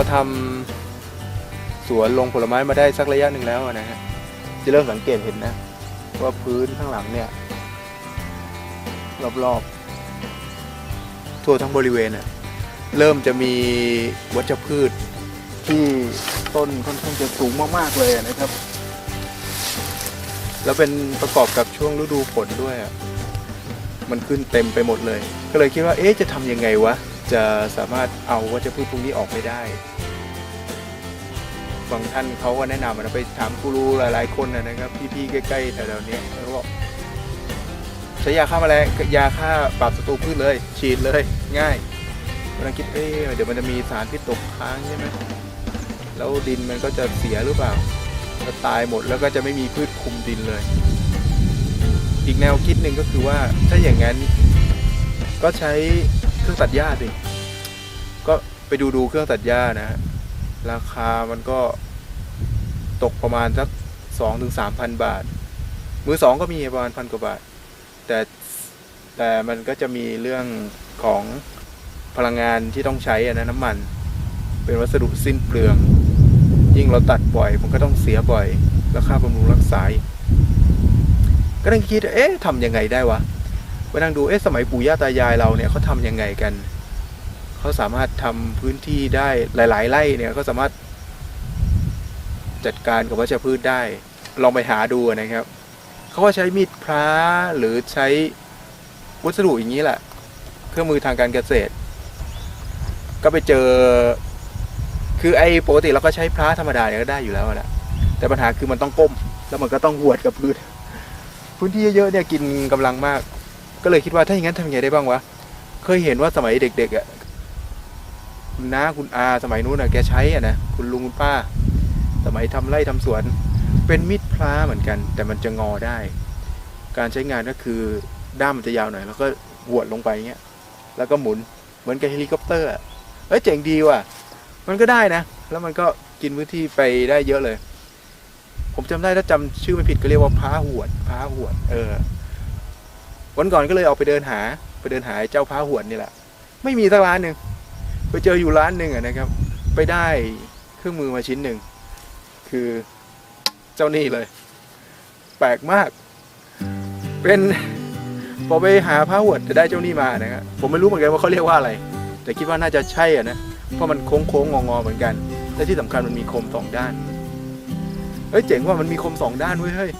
อทำสวนลงผลไม้มาได้สักระยะหนึ่งแล้วอะนะฮะจะเริ่มสังเกตเห็นนะ ว่าพื้นข้างหลังเนี่ย รอบๆ ทั่วทั้งบริเวณน่ะเริ่มจะมีวัชพืชที่ต้นค่อนข้างจะสูงมากๆเลยนะครับ แล้วเป็นประกอบกับช่วงฤดูฝนด้วยอะมันขึ้นเต็มไปหมดเลย ก็เลยคิดว่า เอ๊ะ จะทำยังไงวะ จะสามารถเอาวัชพืชพวกนี้ออกไปได้ บางท่านเขาก็แนะนำนะไปถามกูรูหลายๆคนนะครับพี่ๆใกล้ๆแถวๆนี้ยเขาบอกใช้ยาฆ่าแมลงยาฆ่าปราบศัตรูพืชเลย ฉีดเลยง่ายกำลังคิดเอ๊ะเดี๋ยวมันจะมีสารพิษตกค้างใช่ไหมแล้วดินมันก็จะเสียหรือเปล่าก็ตายหมดแล้วก็จะไม่มีพืชคุมดินเลย อีกแนวคิดหนึ่งก็คือว่าถ้าอย่างนั้นก็ใช้ รื่องตัดหญ้าสิก็ไปดูดูเครื่องตัดหญ้านะฮะราคามันก็ตกประมาณสักสองถึงสามพันบาท มือสองก็มีประมาณพันกว่าบาท แต่แต่มันก็จะมีเรื่องของพลังงานที่ต้องใช้อะนะน้ำมัน เป็นวัสดุสิ้นเปลือง ยิ่งเราตัดบ่อยมันก็ต้องเสียบ่อย แล้วค่าบำรุงรักษาอีกก็นั่งคิด เอ๊ะทำยังไงได้วะ ไปนั่งดูเอ๊ะสมัยปู่ย่าตายายเราเนี่ยเขาทำยังไงกันเขาสามารถทำพื้นที่ได้หลาย ๆไร่เนี่ยเขาสามารถจัดการกับวัชพืชได้ ลองไปหาดูนะครับเขาก็ใช้มีดพระหรือใช้วัสดุอย่างนี้แหละ เครื่องมือทางการเกษตร ก็ไปเจอ คือไอ้ปกติเราก็ใช้พระธรรมดาเนี่ยก็ได้อยู่แล้วนะแต่ปัญหาคือมันต้องก้ม แล้วมันก็ต้องหวดกับพื้น พื้นที่เยอะๆเนี่ยกินกำลังมาก ก็เลยคิดว่าถ้าอย่างนั้นทำยังไงได้บ้างวะ เคยเห็นว่าสมัยเด็กๆอะคุณน้าคุณอาสมัยนู้นอะแกใช้อะนะคุณลุงคุณป้า สมัยทำไร่ทำสวน เป็นมีดพระเหมือนกัน แต่มันจะงอได้ การใช้งานก็คือด้ามมันจะยาวหน่อย แล้วก็หวดลงไปเงี้ยแล้วก็หมุนเหมือนกับเฮลิคอปเตอร์อะเอ้ยเจ๋งดีว่ะ มันก็ได้นะ แล้วมันก็กินพื้นที่ไปได้เยอะเลย ผมจำได้ถ้าจำชื่อไม่ผิดก็เรียกว่าพ้าหวดพ้าหวด เออ วันก่อนก็เลยออกไปเดินหา ไปเดินหาเจ้าพ้าหวดนี่แหละ ไม่มีสักร้านหนึ่งไปเจออยู่ร้านหนึ่งนะครับ ไปได้เครื่องมือมาชิ้นหนึ่ง คือเจ้านี่เลย แปลกมาก เป็นพอไปหาพ้าหวดจะได้เจ้านี่มานะครับผมไม่รู้เหมือนกันว่าเขาเรียกว่าอะไร แต่คิดว่าน่าจะใช่อะนะเพราะมันโค้งโค้งงองอเหมือนกันและที่สำคัญมันมีคมสองด้านเฮ้ยเจ๋งว่ามันมีคมสองด้านเว้ยเฮ้ย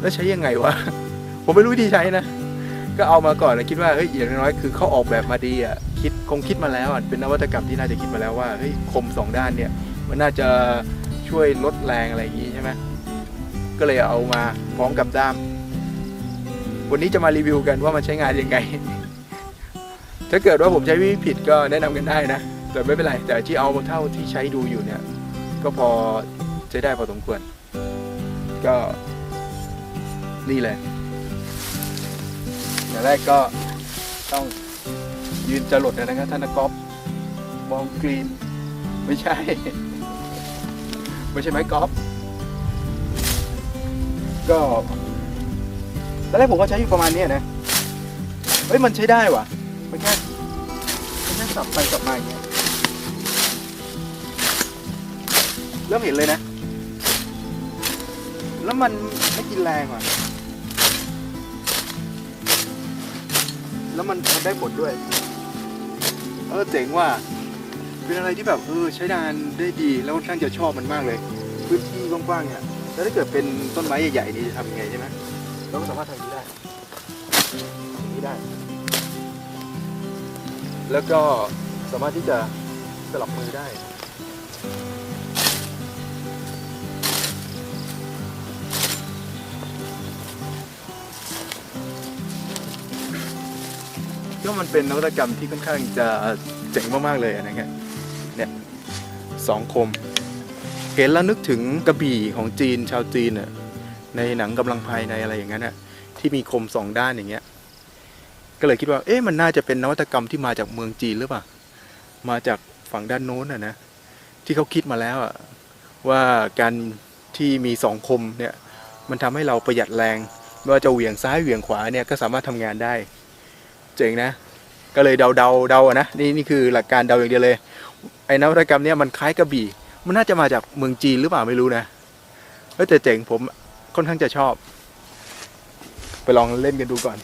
แล้วใช้ยังไงวะ ผมไม่รู้วิธีใช้นะ ก็เอามาก่อนแล้วคิดว่าเฮ้ยอย่างน้อยคือเขาออกแบบมาดีอะคิดคงคิดมาแล้วอะเป็นนวัตกรรมที่น่าจะคิดมาแล้วว่าเฮ้ยคมสองด้านเนี่ย มันน่าจะช่วยลดแรงอะไรอย่างงี้ใช่ไหมก็เลยเอามาพร้อมกับด้าม วันนี้จะมารีวิวกันว่ามันใช้งานยังไง ถ้าเกิดว่าผมใช้วิธีผิดก็แนะนำกันได้นะ แต่ไม่เป็นไร แต่ที่เอาเท่าที่ใช้ดูอยู่เนี่ย ก็พอใช้ได้พอสมควร ก็นี่เลย อย่แรกก็ต้องยืนจะหลดนะครับท่านักกอล์ฟมองกรีน ไม่ใช่ ไม่ใช่ไม้กอล์ฟก็ตอนแรกผมก็ใช้อยู่ประมาณนี้นะ เฮ้ยมันใช้ได้ว่ะ มันแค่มันแค่สับไปสับมาอย่างเงี้ย เริ่มเห็นเลยนะ แล้วมันไม่กินแรงว่ะ แล้วมันมันได้ผลด้วย เออเจ๋งว่ะเป็นอะไรที่แบบเออใช้งานได้ดีแล้วค่อนข้างจะชอบมันมากเลยพื้นที่กว้างๆเนี่ยแล้วถ้าเกิดเป็นต้นไม้ใหญ่ๆนี่จะทำยังไงใช่ไหมเราก็สามารถทำอย่างนี้ได้อย่างนี้ได้ แล้วก็สามารถที่จะสลับมือได้ ก็มันเป็นนวัตกรรมที่ค่อนข้างจะเจ๋งมากๆเลยนะครับเนี่ยสองคม เห็นแล้วนึกถึงกระบี่ของจีนชาวจีนน่ะในหนังกำลังภายในอะไรอย่างนั้นน่ะที่มีคมสองด้านอย่างเงี้ยก็เลยคิดว่าเอ๊ะมันน่าจะเป็นนวัตกรรมที่มาจากเมืองจีนหรือเปล่ามาจากฝั่งด้านโน้นน่ะนะที่เขาคิดมาแล้วอะว่าการที่มีสองคมเนี่ยมันทำให้เราประหยัดแรงไม่ว่าจะเหวี่ยงซ้ายเหวี่ยงขวาเนี่ยก็สามารถทำงานได้ เจ๋งนะ ก็เลยเดาเดาเดาอะนะนี่นี่คือหลักการเดาอย่างเดียวเลย ไอ้นวัตกรรมเนี้ยมันคล้ายกระบี่ มันน่าจะมาจากเมืองจีนหรือเปล่าไม่รู้นะแต่เจ๋งผมค่อนข้างจะชอบ ไปลองเล่นกันดูก่อน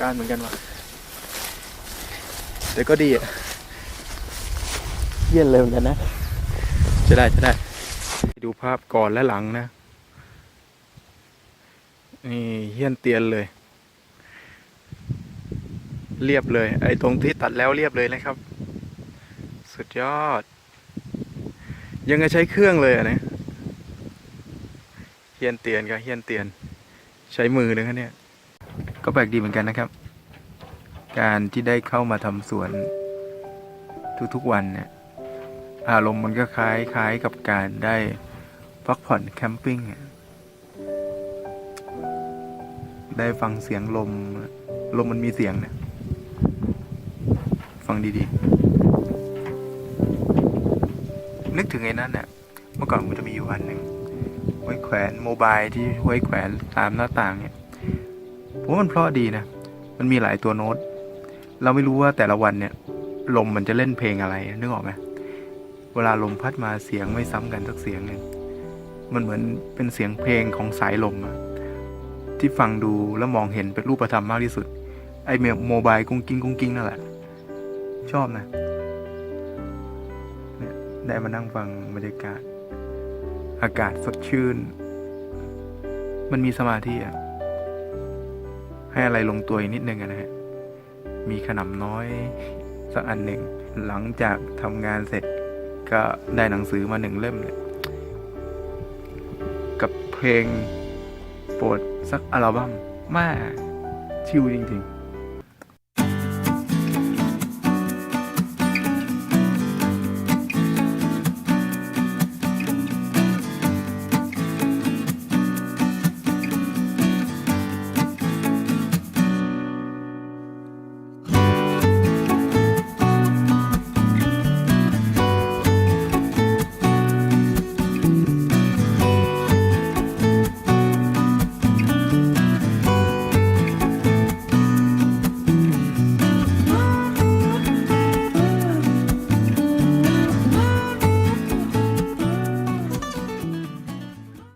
การเหมือนกันว่ะแต่ก็ดีอะเยี่ยนเลยเหมือนกันนะจะได้จะได้ ดูภาพก่อนและหลังนะ นี่เฮี้ยนเตียนเลย เรียบเลย ไอ้ตรงที่ตัดแล้วเรียบเลยนะครับ สุดยอด ยังจะใช้เครื่องเลยอะนะเฮี้ยนเตียนกับเฮี้ยนเตียน ใช้มือนะครับเนี่ย ก็แปลกดีเหมือนกันนะครับ การที่ได้เข้ามาทำสวนทุกๆวันเนี่ยอารมณ์มันก็คล้ายคล้ายกับการได้พักผ่อนแคมปิ้งได้ฟังเสียงลม ลมมันมีเสียงเนี่ยฟังดีๆ นึกถึงไอ้นั่นเนี่ยเมื่อก่อนผมจะมีอยู่วันหนึ่งไว้แขวนโมบายที่ไว้แขวนตามหน้าต่างเนี่ย ผมว่ามันเพราะดีนะ มันมีหลายตัวโน้ต เราไม่รู้ว่าแต่ละวันเนี่ย ลมมันจะเล่นเพลงอะไรนึกออกไหมเวลาลมพัดมาเสียงไม่ซ้ำกันสักเสียงหนึ่งมันเหมือนเป็นเสียงเพลงของสายลมอะที่ฟังดูแล้วมองเห็นเป็นรูปธรรมมากที่สุด ไอ้เมโมบายกุ้งกิ้งกุ้งกิ้งนั่นแหละ ชอบนะเนี่ยได้มานั่งฟังบรรยากาศ อากาศสดชื่น มันมีสมาธิอะ ให้อะไรลงตัวอีกนิดนึงอะนะฮะ มีขนมน้อยสักอันหนึ่ง หลังจากทำงานเสร็จก็ได้หนังสือมาหนึ่งเล่มเลยกับเพลงโปรดสักอัลบั้มแม่ชิวจริงๆ